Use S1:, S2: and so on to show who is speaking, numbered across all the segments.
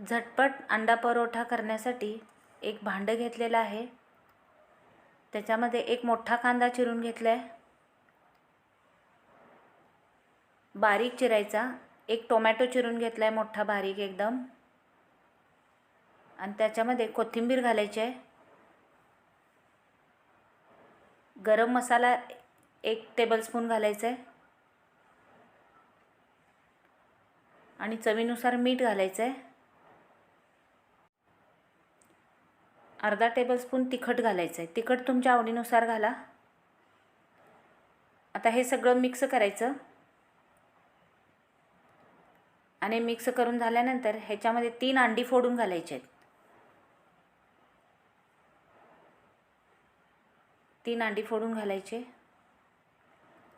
S1: झटपट अंडा परोठा करण्यासाठी एक भांडं घेतलेलं आहे. त्याच्यामध्ये एक मोठा कांदा चिरून घेतला आहे बारीक चिरायचा. एक टोमॅटो चिरून घेतला आहे मोठा बारीक एकदम. आणि त्याच्यामध्ये कोथिंबीर घालायची आहे. गरम मसाला एक टेबलस्पून घालायचा आहे. आणि चवीनुसार मीठ घालायचं आहे. अर्धा टेबलस्पून तिखट घालायचं आहे तिखट तुमच्या आवडीनुसार घाला. आता हे सगळं मिक्स करायचं. आणि मिक्स करून झाल्यानंतर ह्याच्यामध्ये तीन अंडी फोडून घालायचे आहेत. तीन अंडी फोडून घालायचे.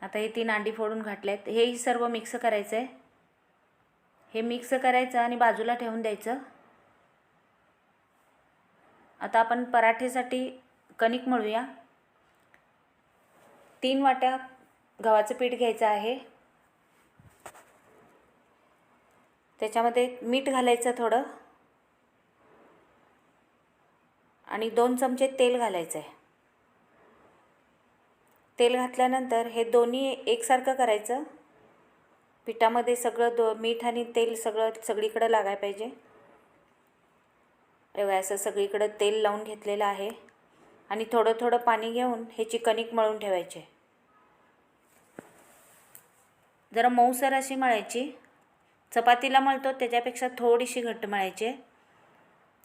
S1: आता हे तीन अंडी फोडून घातले आहेत हेही सर्व मिक्स करायचं आहे हे मिक्स करायचं आणि बाजूला ठेवून द्यायचं. आता आपण पराठेसाठी कणिक मळूया. तीन वाट्या गव्हाचं पीठ घ्यायचं आहे. त्याच्यामध्ये मीठ घालायचं थोडं. आणि दोन चमचे तेल घालायचं आहे तेल घातल्यानंतर हे दोन्ही एकसारखं करायचं. पिठामध्ये सगळं दो मीठ आणि तेल सगळं सगळीकडं लागायला पाहिजे. एवढं असं सगळीकडं तेल लावून घेतलेलं आहे. आणि थोडं थोडं पाणी घेऊन ह्याची कणिक मळून ठेवायचे. जरा मऊसर अशी मळायची. चपातीला मळतो त्याच्यापेक्षा थोडीशी घट्ट मळायची.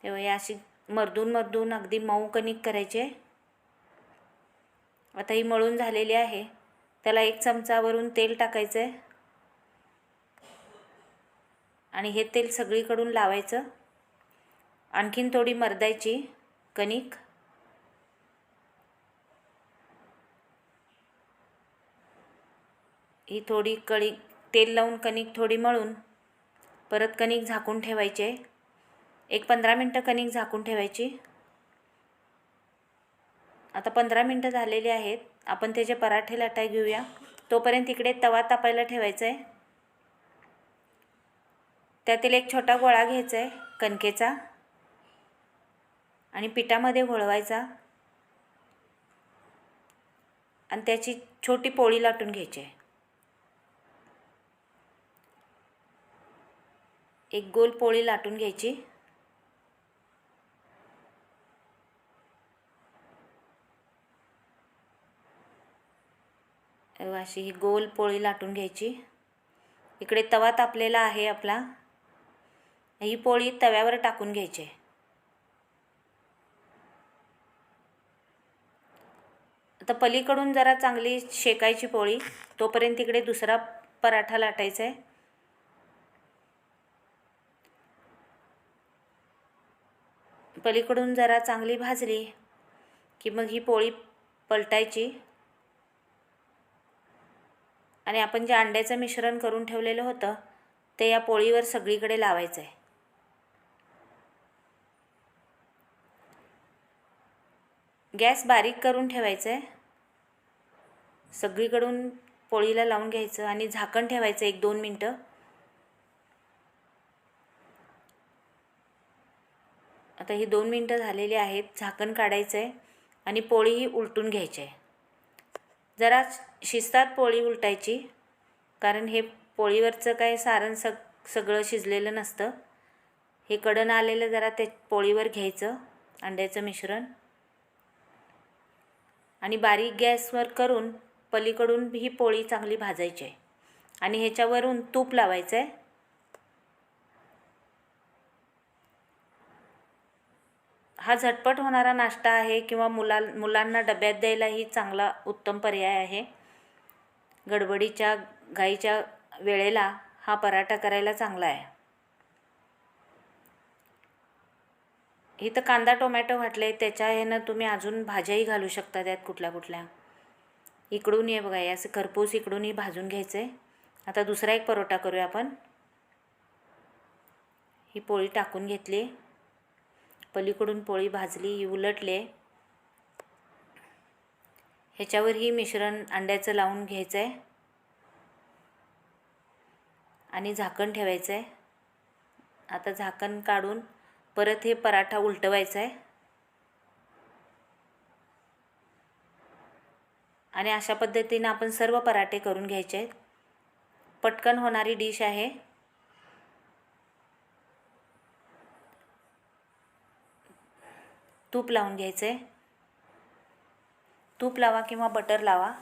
S1: तेव्हा अशी मर्दून मर्दून अगदी मऊ कणिक करायचे. आता ही मळून झालेली आहे. त्याला एक चमचावरून तेल टाकायचं आहे आणि हे तेल सगळीकडून लावायचं. आणखीन थोडी मर्दायची कणिक. ही थोडी कळी तेल लावून कणिक थोडी मळून परत कणिक झाकून ठेवायचे. एक पंधरा मिनटं कणिक झाकून ठेवायची. आता पंधरा मिनटं झालेली आहेत. आपण त्याचे पराठे लाटाय घेऊया. तोपर्यंत इकडे तवा तापायला ठेवायचा आहे त्यातील एक छोटा गोळा घ्यायचा आहे कणकेचा. आणि पिठामध्ये घोळवायचा. आणि त्याची छोटी पोळी लाटून घ्यायची आहे. एक गोल पोळी लाटून घ्यायची. अशी ही गोल पोळी लाटून घ्यायची. इकडे तवा तापलेला आहे आपला. ही पोळी तव्यावर टाकून घ्यायची आहे. आता पलीकडून जरा चांगली शेकायची पोळी तोपर्यंत इकडे दुसरा पराठा लाटायचा आहे पलीकडून जरा चांगली भाजली की मग ही पोळी पलटायची. आणि आपण जे अंड्याचं मिश्रण करून ठेवलेलं होतं ते या पोळीवर सगळीकडे लावायचं आहे गॅस बारीक करून ठेवायचं आहे सगळीकडून पोळीला लावून घ्यायचं आणि झाकण ठेवायचं एक दोन मिनटं. आता ही दोन मिनटं झालेली आहेत झाकण काढायचं आहे आणि पोळीही उलटून घ्यायची आहे जरा शिजतात पोळी उलटायची कारण हे पोळीवरचं काय सारण सग सगळं शिजलेलं नसतं. हे कडण आलेलं जरा ते पोळीवर घ्यायचं अंड्याचं मिश्रण. आणि बारीक गॅसवर करून पलीकडून ही पोळी चांगली भाजायची आहे. आणि ह्याच्यावरून तूप लावायचं आहे हा झटपट होणारा नाश्ता आहे किंवा मुला मुलांना डब्यात द्यायलाही चांगला उत्तम पर्याय आहे. गडबडीच्या घाईच्या वेळेला हा पराठा करायला चांगला आहे. इथं कांदा टोमॅटो घातले त्याच्या ह्यानं तुम्ही अजून भाज्याही घालू शकता त्यात कुठल्या कुठल्या इकडून ये बघा असं खरपूस इकडूनही भाजून घ्यायचं आहे आता दुसरा एक परोटा करूया आपण. ही पोळी टाकून घेतली. पलीकडून पोळी भाजली ही उलटले. ह्याच्यावर ही मिश्रण अंड्याचं लावून घ्यायचं आहे आणि झाकण ठेवायचं आहे आता झाकण काढून परत हे पराठा उलटवायचा आहे आणि अशा पद्धतीनं आपण सर्व पराठे करून घ्यायचे आहेत. पटकन होणारी डिश आहे. तूप लावून घ्यायचं. आहे तूप लावा किंवा बटर लावा.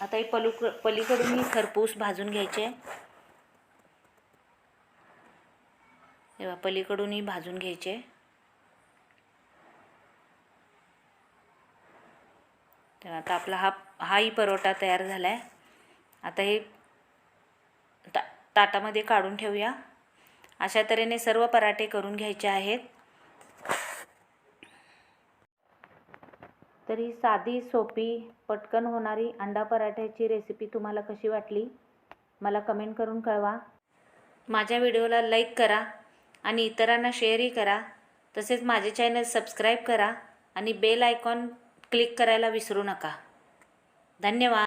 S1: आता हे पलू पलीकडून ही खरपूस भाजून घ्यायचे. तेव्हा पलीकडूनही भाजून घ्यायचे. तर आता आपला हा हाही परोठा तयार झाला आहे आता हे ता ताटामध्ये काढून ठेवूया. अशा तऱ्हेने सर्व पराठे करून घ्यायचे आहेत. तर ही साधी सोपी पटकन होणारी अंडा पराठ्याची रेसिपी तुम्हाला कशी वाटली मला कमेंट करून कळवा. माझ्या व्हिडिओला लाईक करा आणि इतरांना शेअरही करा. तसेच माझे चॅनल सबस्क्राईब करा आणि बेल आयकॉन क्लिक करायला विसरू नका. धन्यवाद.